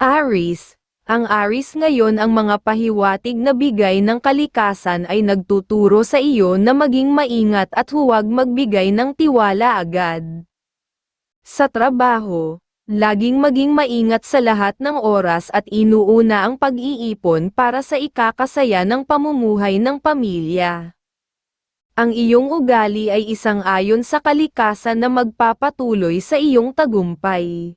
Aris, ang Aris ngayon ang mga pahiwatig na bigay ng kalikasan ay nagtuturo sa iyo na maging maingat at huwag magbigay ng tiwala agad. Sa trabaho, laging maging maingat sa lahat ng oras at inuuna ang pag-iipon para sa ikakasaya ng pamumuhay ng pamilya. Ang iyong ugali ay isang ayon sa kalikasan na magpapatuloy sa iyong tagumpay.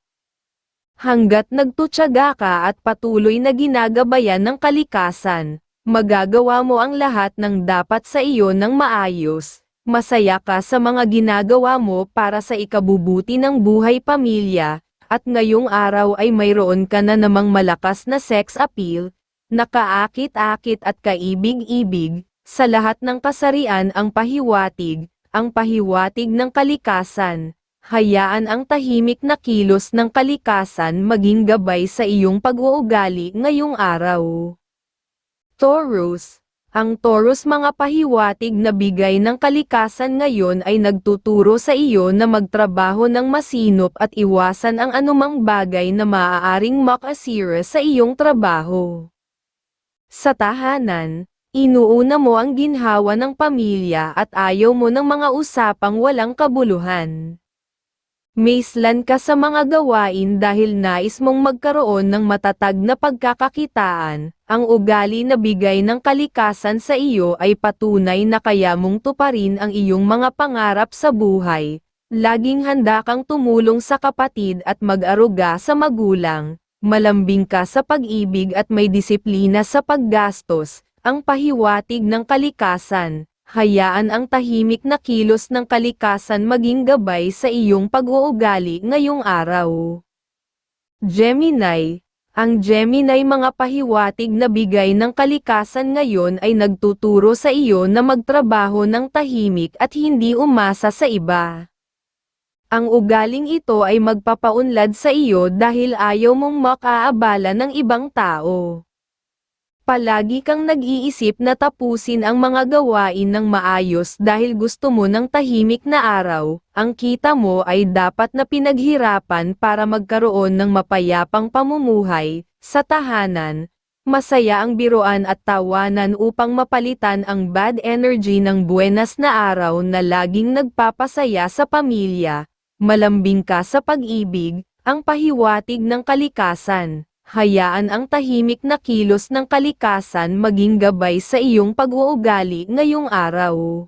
Hanggat nagtutyaga ka at patuloy na ginagabayan ng kalikasan, magagawa mo ang lahat ng dapat sa iyo ng maayos. Masaya ka sa mga ginagawa mo para sa ikabubuti ng buhay pamilya, at ngayong araw ay mayroon ka na namang malakas na sex appeal, nakaakit-akit at kaibig-ibig, sa lahat ng kasarian ang pahiwatig, ang pahiwatig ng kalikasan, hayaan ang tahimik na kilos ng kalikasan maging gabay sa iyong pag-uugali ngayong araw. Taurus Ang Taurus mga pahiwatig na bigay ng kalikasan ngayon ay nagtuturo sa iyo na magtrabaho ng masinop at iwasan ang anumang bagay na maaaring makasira sa iyong trabaho. Sa tahanan, inuuna mo ang ginhawa ng pamilya at ayaw mo ng mga usapang walang kabuluhan. Maislan ka sa mga gawain dahil nais mong magkaroon ng matatag na pagkakakitaan, ang ugali na bigay ng kalikasan sa iyo ay patunay na kaya mong tuparin ang iyong mga pangarap sa buhay. Laging handa kang tumulong sa kapatid at mag-aruga sa magulang, malambing ka sa pag-ibig at may disiplina sa paggastos, ang pahiwatig ng kalikasan hayaan ang tahimik na kilos ng kalikasan maging gabay sa iyong pag-uugali ngayong araw. Gemini, ang Gemini mga pahiwatig na bigay ng kalikasan ngayon ay nagtuturo sa iyo na magtrabaho ng tahimik at hindi umasa sa iba. Ang ugaling ito ay magpapaunlad sa iyo dahil ayaw mong makaabala ng ibang tao. Palagi kang nag-iisip na tapusin ang mga gawain ng maayos dahil gusto mo ng tahimik na araw, ang kita mo ay dapat na pinaghirapan para magkaroon ng mapayapang pamumuhay, sa tahanan, masaya ang biruan at tawanan upang mapalitan ang bad energy ng buenas na araw na laging nagpapasaya sa pamilya, malambing ka sa pag-ibig, ang pahiwatig ng kalikasan hayaan ang tahimik na kilos ng kalikasan maging gabay sa iyong pag-uugali ngayong araw.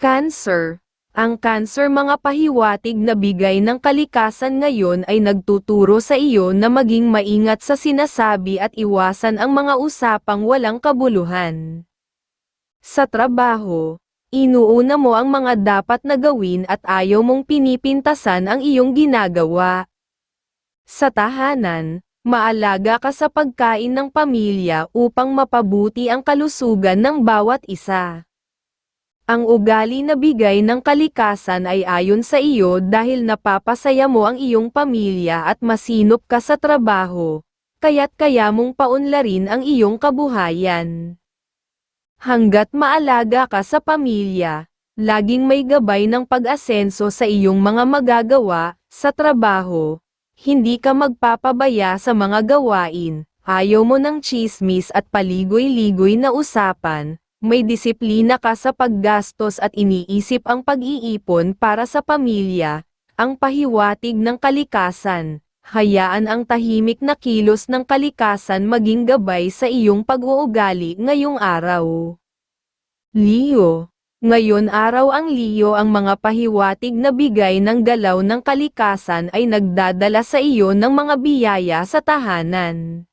Cancer Ang cancer mga pahiwatig na bigay ng kalikasan ngayon ay nagtuturo sa iyo na maging maingat sa sinasabi at iwasan ang mga usapang walang kabuluhan. Sa trabaho, inuuna mo ang mga dapat na gawin at ayaw mong pinipintasan ang iyong ginagawa. Sa tahanan, Maalaga ka sa pagkain ng pamilya upang mapabuti ang kalusugan ng bawat isa. Ang ugali na bigay ng kalikasan ay ayon sa iyo dahil napapasaya mo ang iyong pamilya at masinop ka sa trabaho, kaya't kaya mong paunlarin ang iyong kabuhayan. Hanggat maalaga ka sa pamilya, laging may gabay ng pag-asenso sa iyong mga magagawa, sa trabaho, hindi ka magpapabaya sa mga gawain, ayaw mo ng chismis at paligoy-ligoy na usapan, may disiplina ka sa paggastos at iniisip ang pag-iipon para sa pamilya, ang pahiwatig ng kalikasan, hayaan ang tahimik na kilos ng kalikasan maging gabay sa iyong pag-uugali ngayong araw. Leo ngayon araw ang Leo ang mga pahiwatig na bigay ng galaw ng kalikasan ay nagdadala sa iyo ng mga biyaya sa tahanan.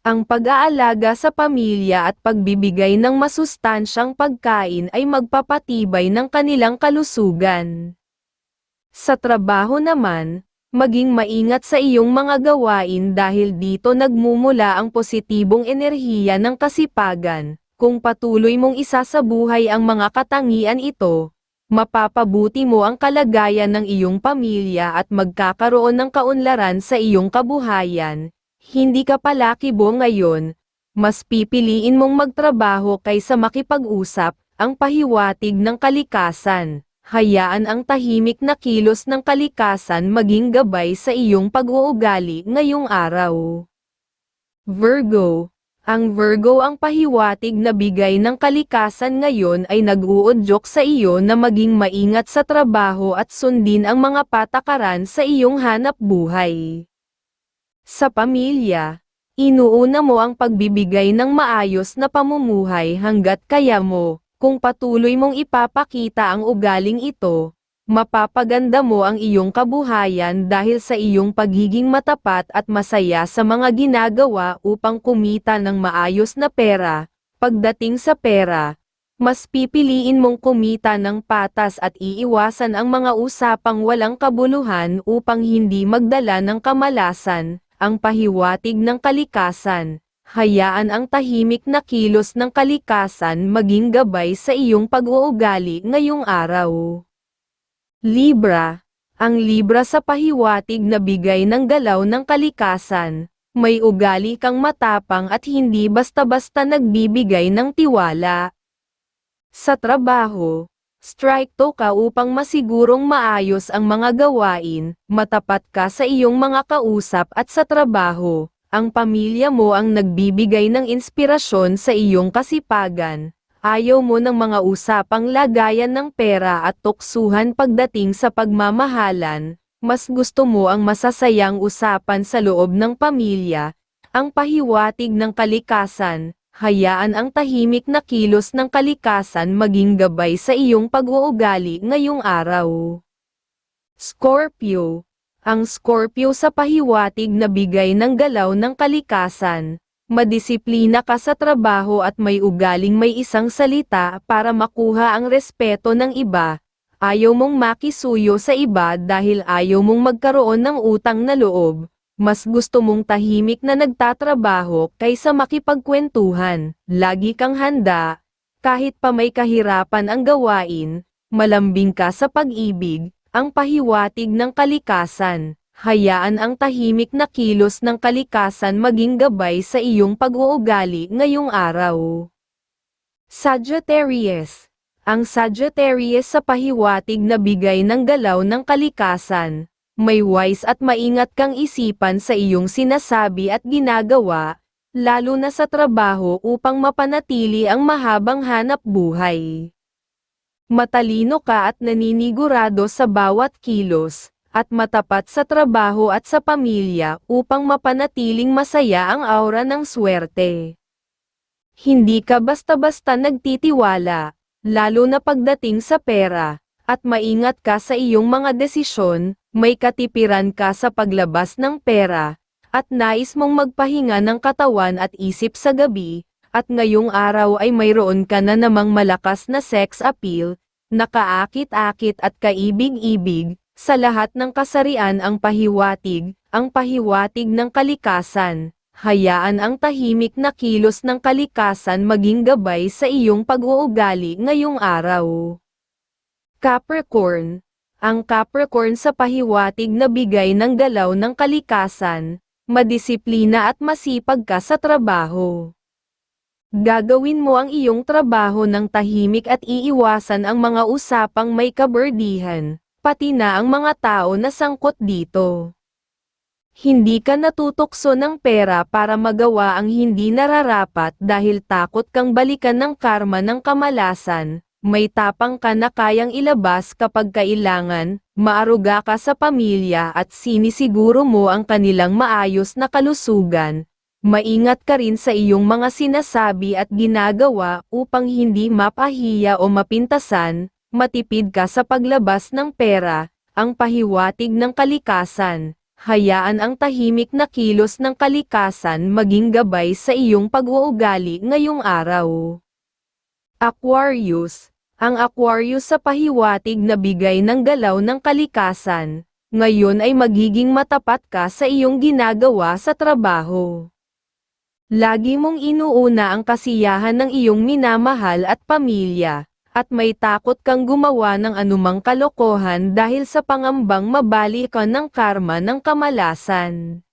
Ang pag-aalaga sa pamilya at pagbibigay ng masustansyang pagkain ay magpapatibay ng kanilang kalusugan. Sa trabaho naman, maging maingat sa iyong mga gawain dahil dito nagmumula ang positibong enerhiya ng kasipagan, kung patuloy mong isasabuhay ang mga katangian ito, mapapabuti mo ang kalagayan ng iyong pamilya at magkakaroon ng kaunlaran sa iyong kabuhayan. Hindi ka palakibo ngayon, mas pipiliin mong magtrabaho kaysa makipag-usap, ang pahiwatig ng kalikasan. hayaan ang tahimik na kilos ng kalikasan maging gabay sa iyong pag-uugali ngayong araw. Virgo Ang Virgo ang pahiwatig na bigay ng kalikasan ngayon ay nag-uudyok sa iyo na maging maingat sa trabaho at sundin ang mga patakaran sa iyong hanap buhay. Sa pamilya, inuuna mo ang pagbibigay ng maayos na pamumuhay hanggat kaya mo, kung patuloy mong ipapakita ang ugaling ito, mapapaganda mo ang iyong kabuhayan dahil sa iyong pagiging matapat at masaya sa mga ginagawa upang kumita ng maayos na pera. Pagdating sa pera, mas pipiliin mong kumita ng patas at iiwasan ang mga usapang walang kabuluhan upang hindi magdala ng kamalasan, ang pahiwatig ng kalikasan. Hayaan ang tahimik na kilos ng kalikasan maging gabay sa iyong pag-uugali ngayong araw. Libra. Ang Libra sa pahiwatig na bigay ng galaw ng kalikasan, may ugali kang matapang at hindi basta-basta nagbibigay ng tiwala. Sa trabaho, strike to ka upang masigurong maayos ang mga gawain, matapat ka sa iyong mga kausap at sa trabaho, ang pamilya mo ang nagbibigay ng inspirasyon sa iyong kasipagan. Ayaw mo ng mga usapang lagayan ng pera at tuksuhan pagdating sa pagmamahalan, mas gusto mo ang masasayang usapan sa loob ng pamilya, ang pahiwatig ng kalikasan, hayaan ang tahimik na kilos ng kalikasan maging gabay sa iyong pag-uugali ngayong araw. Scorpio Ang Scorpio sa pahiwatig na bigay ng galaw ng kalikasan, madisiplina ka sa trabaho at may ugaling may isang salita para makuha ang respeto ng iba, ayaw mong makisuyo sa iba dahil ayaw mong magkaroon ng utang na loob, mas gusto mong tahimik na nagtatrabaho kaysa makipagkwentuhan, lagi kang handa, kahit pa may kahirapan ang gawain, malambing ka sa pag-ibig, ang pahiwatig ng kalikasan hayaan ang tahimik na kilos ng kalikasan maging gabay sa iyong pag-uugali ngayong araw. Sagittarius Ang Sagittarius sa pahiwatig na bigay ng galaw ng kalikasan, may wise at maingat kang isipan sa iyong sinasabi at ginagawa, lalo na sa trabaho upang mapanatili ang mahabang hanap buhay. Matalino ka at naninigurado sa bawat kilos, at matapat sa trabaho at sa pamilya upang mapanatiling masaya ang aura ng swerte. Hindi ka basta-basta nagtitiwala, lalo na pagdating sa pera, at maingat ka sa iyong mga desisyon, may katipiran ka sa paglabas ng pera, at nais mong magpahinga ng katawan at isip sa gabi, at ngayong araw ay mayroon ka na namang malakas na sex appeal, nakaakit-akit at kaibig-ibig, sa lahat ng kasarian ang pahiwatig, ang pahiwatig ng kalikasan, hayaan ang tahimik na kilos ng kalikasan maging gabay sa iyong pag-uugali ngayong araw. Capricorn Ang Capricorn sa pahiwatig na bigay ng galaw ng kalikasan, madisiplina at masipag ka sa trabaho. Gagawin mo ang iyong trabaho ng tahimik at iiwasan ang mga usapang may kaberdihan, pati na ang mga tao na sangkot dito. Hindi ka natutokso ng pera para magawa ang hindi nararapat dahil takot kang balikan ng karma ng kamalasan, may tapang ka na kayang ilabas kapag kailangan, maaruga ka sa pamilya at sinisiguro mo ang kanilang maayos na kalusugan, maingat ka rin sa iyong mga sinasabi at ginagawa upang hindi mapahiya o mapintasan, matipid ka sa paglabas ng pera, ang pahiwatig ng kalikasan, hayaan ang tahimik na kilos ng kalikasan maging gabay sa iyong pag-uugali ngayong araw. Aquarius Ang Aquarius sa pahiwatig na bigay ng galaw ng kalikasan, ngayon ay magiging matapat ka sa iyong ginagawa sa trabaho. Lagi mong inuuna ang kasiyahan ng iyong minamahal at pamilya, at may takot kang gumawa ng anumang kalokohan dahil sa pangambang mabali ka ng karma ng kamalasan.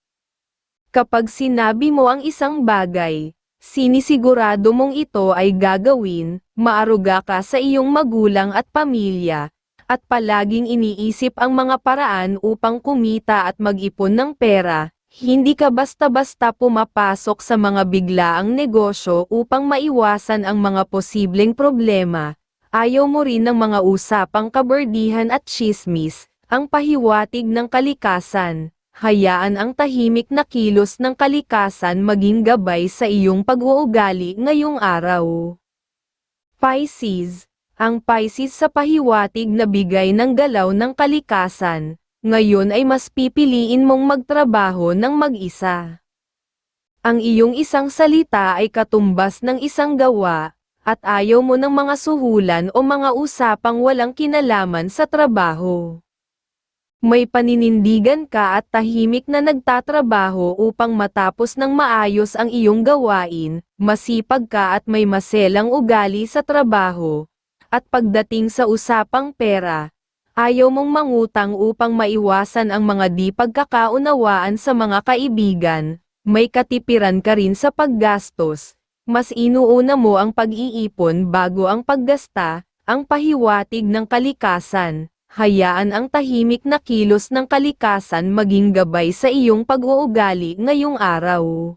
Kapag sinabi mo ang isang bagay, sinisigurado mong ito ay gagawin, maaruga ka sa iyong magulang at pamilya, at palaging iniisip ang mga paraan upang kumita at mag-ipon ng pera, hindi ka basta-basta pumapasok sa mga biglaang negosyo upang maiwasan ang mga posibleng problema. Ayaw mo rin ng mga usapang kaberdihan at chismis, ang pahiwatig ng kalikasan. Hayaan ang tahimik na kilos ng kalikasan maging gabay sa iyong pag-uugali ngayong araw. Pisces Ang Pisces sa pahiwatig na bigay ng galaw ng kalikasan, ngayon ay mas pipiliin mong magtrabaho ng mag-isa. Ang iyong isang salita ay katumbas ng isang gawa, at ayaw mo ng mga suhulan o mga usapang walang kinalaman sa trabaho. May paninindigan ka at tahimik na nagtatrabaho upang matapos ng maayos ang iyong gawain, masipag ka at may maselang ugali sa trabaho. At pagdating sa usapang pera, ayaw mong mangutang upang maiwasan ang mga di pagkakaunawaan sa mga kaibigan, may katipiran ka rin sa paggastos, mas inuuna mo ang pag-iipon bago ang paggasta, ang pahiwatig ng kalikasan. Hayaan ang tahimik na kilos ng kalikasan maging gabay sa iyong pag-uugali ngayong araw.